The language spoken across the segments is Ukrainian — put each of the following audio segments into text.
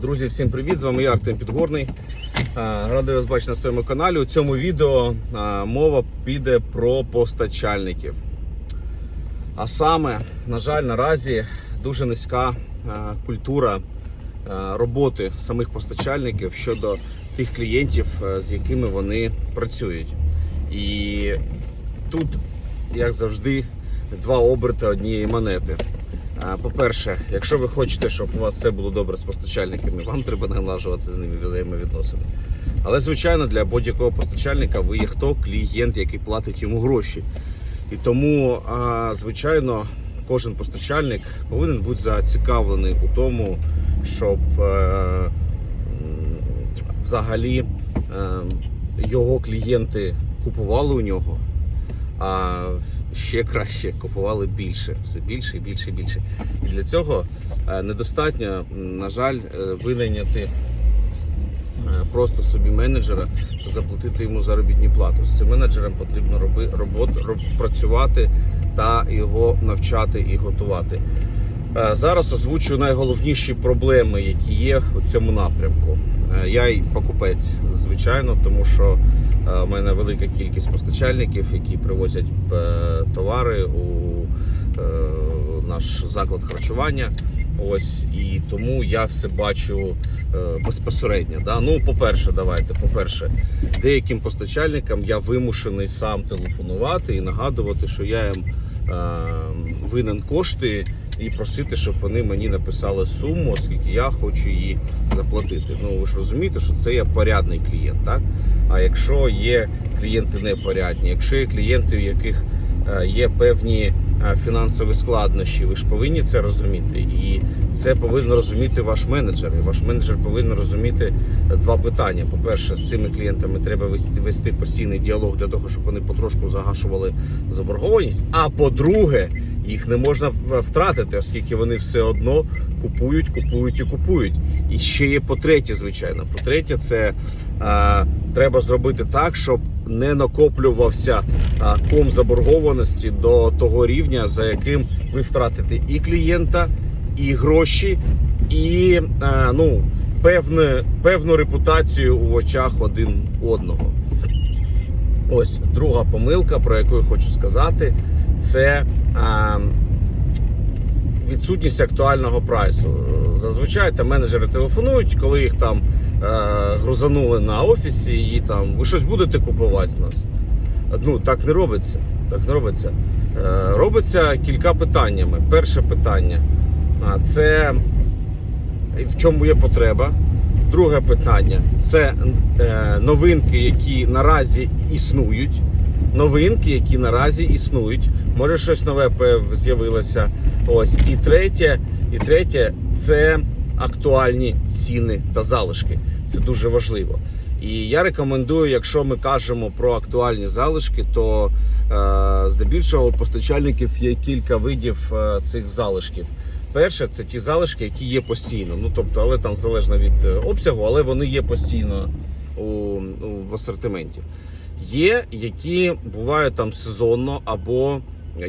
Друзі, всім привіт! З вами я Артем Підгорний. Радий вас бачити на своєму каналі. У цьому відео мова піде про постачальників. А саме, на жаль, наразі дуже низька культура роботи самих постачальників щодо тих клієнтів, з якими вони працюють. І тут, як завжди, два оберти однієї монети. По-перше, якщо ви хочете, щоб у вас все було добре з постачальниками, вам треба налагоджувати з ними взаємовідносини. Але, звичайно, для будь-якого постачальника ви є хто клієнт, який платить йому гроші. І тому, звичайно, кожен постачальник повинен бути зацікавлений у тому, щоб е, взагалі е, його клієнти купували у нього. Ще краще купували більше, все більше і більше і більше. І для цього е, недостатньо, на жаль, е, винайняти е, просто собі менеджера заплатити йому заробітну плату. З цим менеджером потрібно роби, робот, роб, працювати та його навчати і готувати. Зараз озвучу найголовніші проблеми, які є у цьому напрямку. Я й покупець, звичайно, тому що е, в мене велика кількість постачальників, які привозять е, товари у е, наш заклад харчування. Ось і тому я все бачу безпосередньо. Да? Ну, по-перше, давайте. По-перше, деяким постачальникам я вимушений сам телефонувати і нагадувати, що я їм винен кошти і просити, щоб вони мені написали суму, оскільки я хочу її заплатити. Ну ви ж розумієте, що це є порядний клієнт, так? А якщо є клієнти непорядні, якщо є клієнти, у яких е, є певні е, фінансові складнощі, ви ж повинні це розуміти. І це повинен розуміти ваш менеджер. І ваш менеджер повинен розуміти е, два питання. По-перше, з цими клієнтами треба вести, постійний діалог для того, щоб вони потрошку загашували заборгованість. А по-друге, їх не можна втратити, оскільки вони все одно купують, купують і купують. І ще є по-третє, звичайно. По-третє, це е, треба зробити так, щоб не накоплювався ком заборгованості до того рівня, за яким ви втратите і клієнта, і гроші, і ну, певне, певну репутацію у очах один одного. Ось друга помилка, про яку я хочу сказати, це відсутність актуального прайсу. Зазвичай там менеджери телефонують, коли їх там грузанули на офісі, і там ви щось будете купувати в нас. Ну так не робиться. Так не робиться. Е, робиться кілька питаннями. Перше питання це в чому є потреба. Друге питання це е, новинки, які наразі існують. Новинки, які наразі існують. Може, щось нове з'явилося. Ось. І третє, і третє це актуальні ціни та залишки. Це дуже важливо. І я рекомендую, якщо ми кажемо про актуальні залишки, то е, здебільшого у постачальників є кілька видів е, цих залишків. Перше, це ті залишки, які є постійно. Ну тобто, але там залежно від е, обсягу, але вони є постійно у, у в асортименті. Є, які бувають там сезонно, або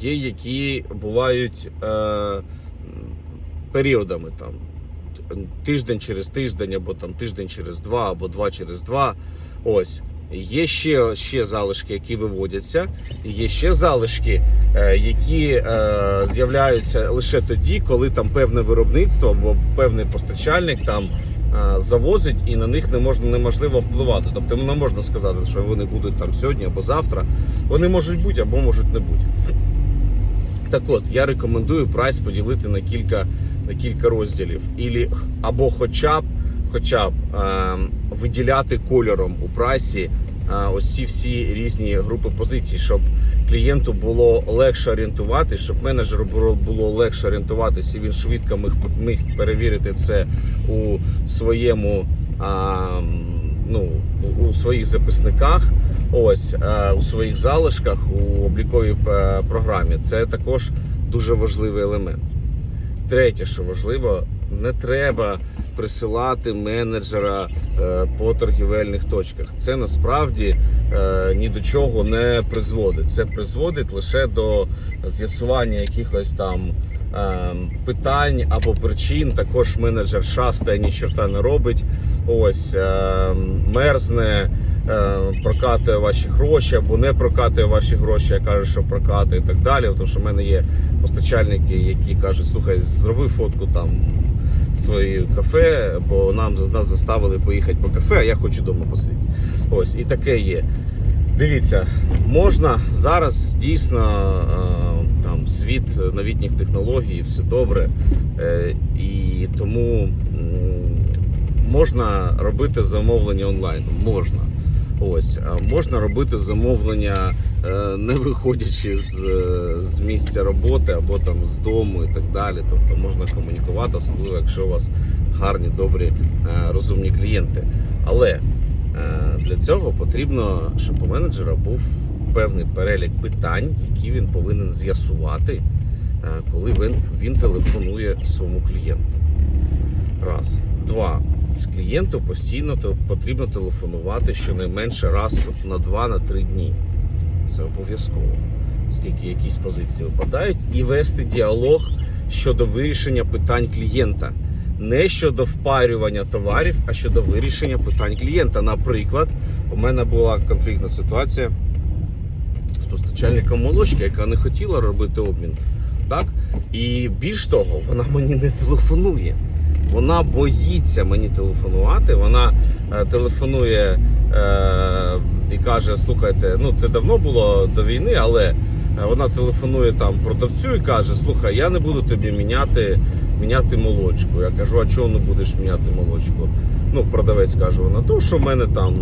є, які бувають е, періодами там тиждень через тиждень, або там тиждень через два, або два через два. Ось. Є ще, ще залишки, які виводяться. Є ще залишки, е, які е, з'являються лише тоді, коли там певне виробництво або певний постачальник там е, завозить і на них не можна неможливо впливати. Тобто не можна сказати, що вони будуть там сьогодні або завтра. Вони можуть бути або можуть не бути. Так от, я рекомендую прайс поділити на кілька, на кілька розділів. Ілі, або хоча б, хоча б е, виділяти кольором у прайсі е, ось ці всі різні групи позицій, щоб клієнту було легше орієнтуватися, щоб менеджеру було, було легше орієнтуватися, і він швидко міг, перевірити це у своєму. А, ну, у- у своїх записниках, ось е, у своїх залишках у обліковій е, програмі. Це також дуже важливий елемент. Третє, що важливо, не треба присилати менеджера е, по торгівельних точках. Це насправді е, ні до чого не призводить. Це призводить лише до з'ясування якихось там питань або причин. Також менеджер шастає, ні чорта не робить. Ось е, мерзне, прокатує ваші гроші або не прокатує ваші гроші, а каже, що прокатує і так далі. Тому що в мене є постачальники, які кажуть, слухай, зроби фотку там своє кафе, бо нам нас заставили поїхати по кафе, а я хочу вдома посидіти. Ось і таке є. Дивіться, можна зараз дійсно е, там світ новітніх технологій, все добре. Е, І тому можна робити замовлення онлайн. Можна. Ось, можна робити замовлення, е, не виходячи з, е, з місця роботи або там з дому і так далі. Тобто можна комунікувати, особливо якщо у вас гарні, добрі, е, розумні клієнти. Але для цього потрібно, щоб у менеджера був певний перелік питань, які він повинен з'ясувати, коли він, він телефонує своєму клієнту. Раз. Два. З клієнту постійно потрібно телефонувати щонайменше раз на 2-3 дні. Це обов'язково, оскільки якісь позиції випадають, і вести діалог щодо вирішення питань клієнта. Не щодо впарювання товарів, а щодо вирішення питань клієнта. Наприклад, у мене була конфліктна ситуація з постачальником молочки, яка не хотіла робити обмін. Так? І більш того, вона мені не телефонує. Вона боїться мені телефонувати. Вона е, телефонує е, і каже: слухайте, ну це давно було до війни, але е, вона телефонує там продавцю і каже: Слухай, я не буду тобі міняти, міняти молочку. Я кажу, а чого не будеш міняти молочку? Ну, продавець каже, вона, то що в мене там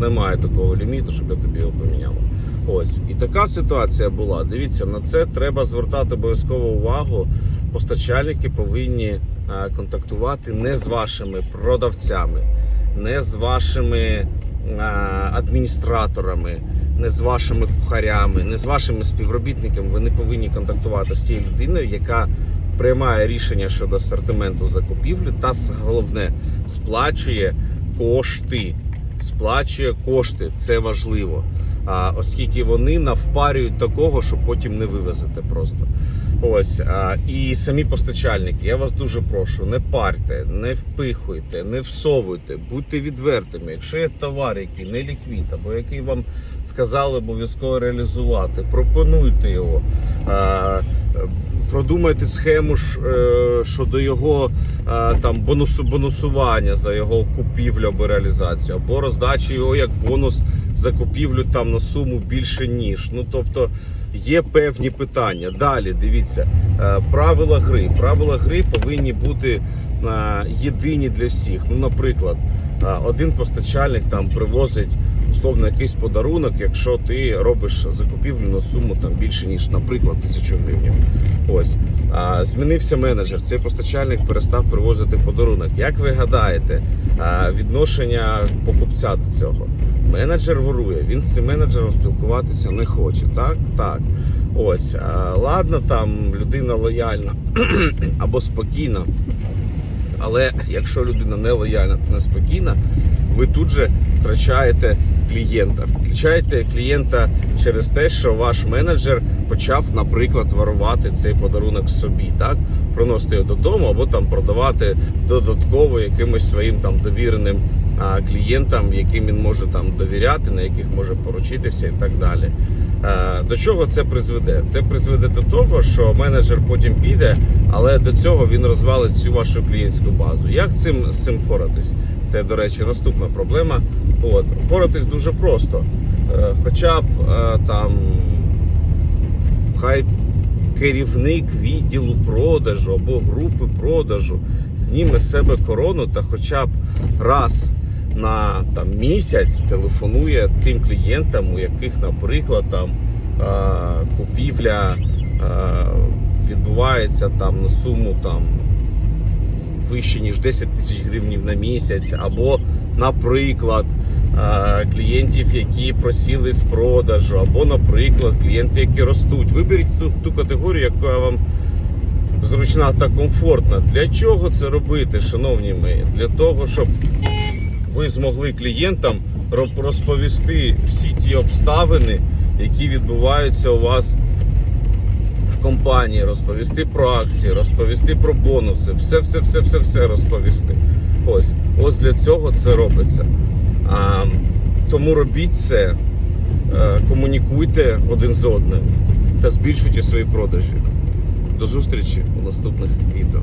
немає такого ліміту, щоб я тобі його поміняла. Ось і така ситуація була. Дивіться, на це треба звертати обов'язково увагу. Постачальники повинні е, контактувати не з вашими продавцями, не з вашими е, адміністраторами, не з вашими кухарями, не з вашими співробітниками. Ви не повинні контактувати з тією людиною, яка приймає рішення щодо асортименту закупівлі, та головне сплачує кошти. Сплачує кошти, це важливо. А, оскільки вони навпарюють такого, що потім не вивезете просто. Ось а, і самі постачальники. Я вас дуже прошу, не парте, не впихуйте, не всовуйте, будьте відвертими. Якщо є товар, який не ліквід, або який вам сказали обов'язково реалізувати, пропонуйте його. А, Продумайте схему е, щодо його там бонусу бонусування за його купівлю або реалізацію, або роздачі його як бонус за купівлю там на суму більше ніж. Ну тобто є певні питання. Далі дивіться, е, правила гри. Правила гри повинні бути е, єдині для всіх. Ну, наприклад, е, один постачальник там привозить. Условно, якийсь подарунок, якщо ти робиш закупівлю на суму там більше ніж, наприклад, тисячу гривень. Ось а, змінився менеджер. Цей постачальник перестав привозити подарунок. Як ви гадаєте, а, відношення покупця до цього? Менеджер ворує. Він з цим менеджером спілкуватися не хоче. Так, так. Ось ладно, там людина лояльна або спокійна. Але якщо людина не лояльна та неспокійна, ви тут же втрачаєте клієнта. Втрачаєте клієнта через те, що ваш менеджер почав, наприклад, варувати цей подарунок собі, так проносити його додому або там продавати додатково якимось своїм там довіреним клієнтам, яким він може там довіряти, на яких може поручитися і так далі. Е, До чого це призведе? Це призведе до того, що менеджер потім піде, але до цього він розвалить всю вашу клієнтську базу. Як цим з цим впоратись? Це, до речі, наступна проблема. От впоратись дуже просто. Е, Хоча б е, там хай керівник відділу продажу або групи продажу зніме з себе корону та хоча б раз на там, місяць телефонує тим клієнтам, у яких, наприклад, там купівля відбувається там на суму там вище ніж 10 тисяч гривень на місяць, або, наприклад, клієнтів, які просіли з продажу, або, наприклад, клієнти, які ростуть. Виберіть ту, ту категорію, яка вам зручна та комфортна. Для чого це робити, шановні мої? Для того, щоб ви змогли клієнтам розповісти всі ті обставини, які відбуваються у вас в компанії, розповісти про акції, розповісти про бонуси, все, все, все, все, все розповісти. Ось, ось для цього це робиться. А, тому робіть це, е, комунікуйте один з одним та збільшуйте свої продажі. До зустрічі у наступних відео.